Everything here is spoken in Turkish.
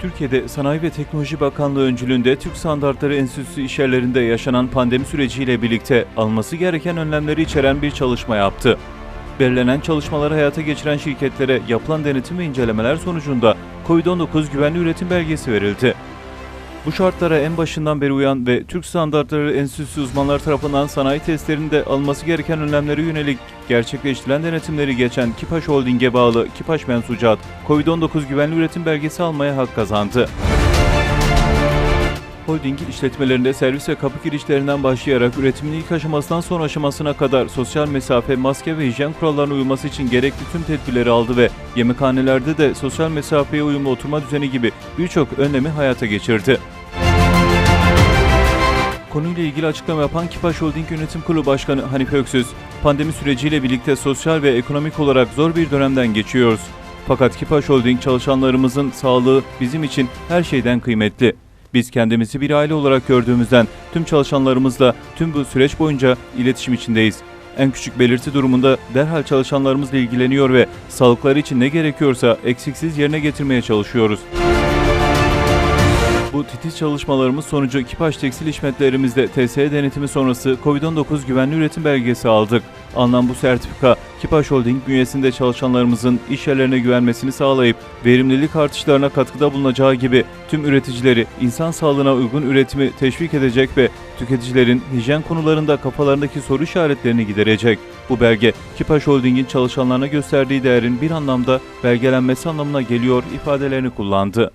Türkiye'de Sanayi ve Teknoloji Bakanlığı öncülüğünde Türk Standartları Enstitüsü işyerlerinde yaşanan pandemi süreciyle birlikte alması gereken önlemleri içeren bir çalışma yaptı. Belirlenen çalışmaları hayata geçiren şirketlere yapılan denetim ve incelemeler sonucunda COVID-19 güvenli üretim belgesi verildi. Bu şartlara en başından beri uyan ve Türk Standartları Enstitüsü uzmanlar tarafından sanayi testlerinde alınması gereken önlemlere yönelik gerçekleştirilen denetimleri geçen Kipaş Holding'e bağlı Kipaş Mensucat, COVID-19 güvenli üretim belgesi almaya hak kazandı. Holdingin işletmelerinde servis ve kapı girişlerinden başlayarak üretimin ilk aşamasından son aşamasına kadar sosyal mesafe, maske ve hijyen kurallarına uyması için gerekli tüm tedbirleri aldı ve yemekhanelerde de sosyal mesafeye uyumlu oturma düzeni gibi birçok önlemi hayata geçirdi. Konuyla ilgili açıklama yapan Kipaş Holding Yönetim Kurulu Başkanı Hanife Öksüz, pandemi süreciyle birlikte sosyal ve ekonomik olarak zor bir dönemden geçiyoruz. Fakat Kipaş Holding çalışanlarımızın sağlığı bizim için her şeyden kıymetli. Biz kendimizi bir aile olarak gördüğümüzden tüm çalışanlarımızla tüm bu süreç boyunca iletişim içindeyiz. En küçük belirti durumunda derhal çalışanlarımızla ilgileniyor ve sağlıkları için ne gerekiyorsa eksiksiz yerine getirmeye çalışıyoruz. Bu titiz çalışmalarımız sonucu Kipaş Tekstil İşletmelerimizde TSE denetimi sonrası COVID-19 güvenli üretim belgesi aldık. Alınan bu sertifika Kipaş Holding bünyesinde çalışanlarımızın iş yerlerine güvenmesini sağlayıp verimlilik artışlarına katkıda bulunacağı gibi tüm üreticileri insan sağlığına uygun üretimi teşvik edecek ve tüketicilerin hijyen konularında kafalarındaki soru işaretlerini giderecek. Bu belge Kipaş Holding'in çalışanlarına gösterdiği değerin bir anlamda belgelenmesi anlamına geliyor ifadelerini kullandı.